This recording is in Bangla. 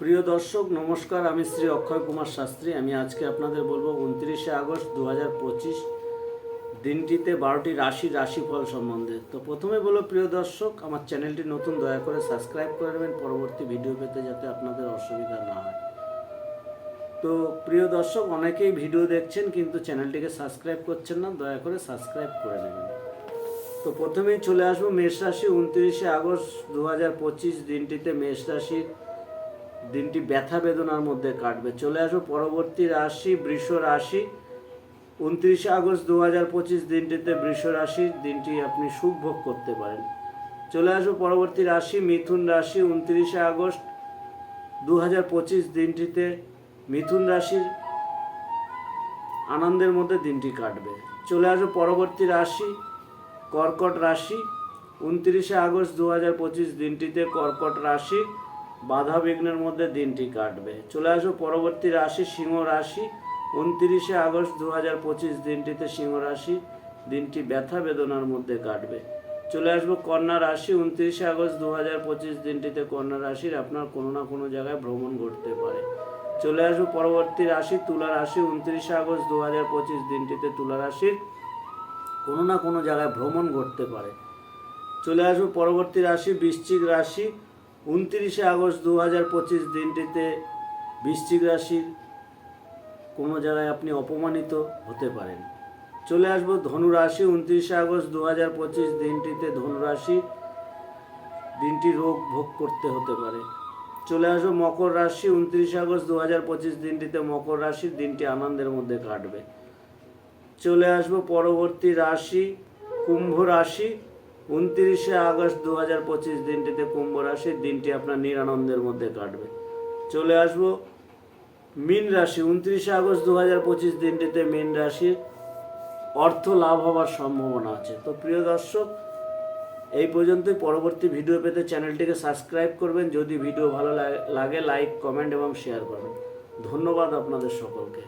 প্রিয় দর্শক, নমস্কার। আমি শ্রী অক্ষয় কুমার শাস্ত্রী। আমি আজকে আপনাদের বলব উনত্রিশে আগস্ট দু হাজার পঁচিশ দিনটিতে বারোটি রাশি রাশিফল সম্বন্ধে। তো প্রথমে বলো, প্রিয় দর্শক, আমার চ্যানেলটি নতুন, দয়া করে সাবস্ক্রাইব করে নেবেন। পরবর্তী ভিডিও পেতে যাতে আপনাদের অসুবিধা না হয়। তো প্রিয় দর্শক, অনেকেই ভিডিও দেখছেন, কিন্তু চ্যানেলটিকে সাবস্ক্রাইব করছেন না। দয়া করে সাবস্ক্রাইব করে নেবেন। তো প্রথমেই চলে আসব মেষ রাশি। উনত্রিশে আগস্ট দু হাজার পঁচিশ দিনটিতে মেষ রাশির দিনটি ব্যথা বেদনার মধ্যে কাটবে। চলে আসো পরবর্তী রাশি, বৃষ রাশি। উনত্রিশে আগস্ট দু হাজার পঁচিশ দিনটিতে বৃষ রাশির দিনটি আপনি সুখ ভোগ করতে পারেন। চলে আসো পরবর্তী রাশি, মিথুন রাশি, উনত্রিশে আগস্ট দু হাজার পঁচিশ দিনটিতে মিথুন রাশির আনন্দের মধ্যে দিনটি কাটবে। চলে আসো পরবর্তী রাশি, কর্কট রাশি। উনত্রিশে আগস্ট দু হাজার পঁচিশ দিনটিতে কর্কট রাশি। বাধা বিঘ্নের মধ্যে দিনটি কাটবে। চলে আসব পরবর্তী রাশি, সিংহ রাশি। উনত্রিশে আগস্ট দু হাজার পঁচিশ দিনটিতে সিংহ রাশি দিনটি ব্যথা বেদনার মধ্যে কাটবে। চলে আসব কন্যা রাশি। উনত্রিশে আগস্ট দু হাজার পঁচিশ দিনটিতে কন্যা রাশির আপনার কোনো না কোনো জায়গায় ভ্রমণ ঘটতে পারে। চলে আসব পরবর্তী রাশি, তুলা রাশি। উনত্রিশে আগস্ট দু হাজার পঁচিশ দিনটিতে তুলা রাশির কোনো না কোনো জায়গায় ভ্রমণ ঘটতে পারে। চলে আসব পরবর্তী রাশি, বৃশ্চিক রাশি। উনত্রিশে আগস্ট দু হাজার পঁচিশ দিনটিতে বৃশ্চিক রাশির কোনো জায়গায় আপনি অপমানিত হতে পারেন। চলে আসব ধনু রাশি উনত্রিশে আগস্ট দু হাজার পঁচিশ দিনটিতে ধনুরাশি দিনটি রোগ ভোগ করতে হতে পারে। চলে আসব মকর রাশি। উনত্রিশে আগস্ট দু হাজার পঁচিশ দিনটিতে মকর রাশির দিনটি আনন্দের মধ্যে কাটবে। চলে আসব পরবর্তী রাশি, কুম্ভ রাশি। উনত্রিশে আগস্ট দু হাজার পঁচিশ দিনটিতে কুম্ভ রাশির দিনটি আপনার নিরানন্দের মধ্যে কাটবে। চলে আসব মীন রাশি। উনত্রিশে আগস্ট দু হাজার পঁচিশ দিনটিতে মীন রাশির অর্থ লাভ হওয়ার সম্ভাবনা আছে। তো প্রিয় দর্শক, এই পর্যন্তই। পরবর্তী ভিডিও পেতে চ্যানেলটিকে সাবস্ক্রাইব করবেন। যদি ভিডিও ভালো লাগে, লাইক, কমেন্ট এবং শেয়ার করবেন। ধন্যবাদ আপনাদের সকলকে।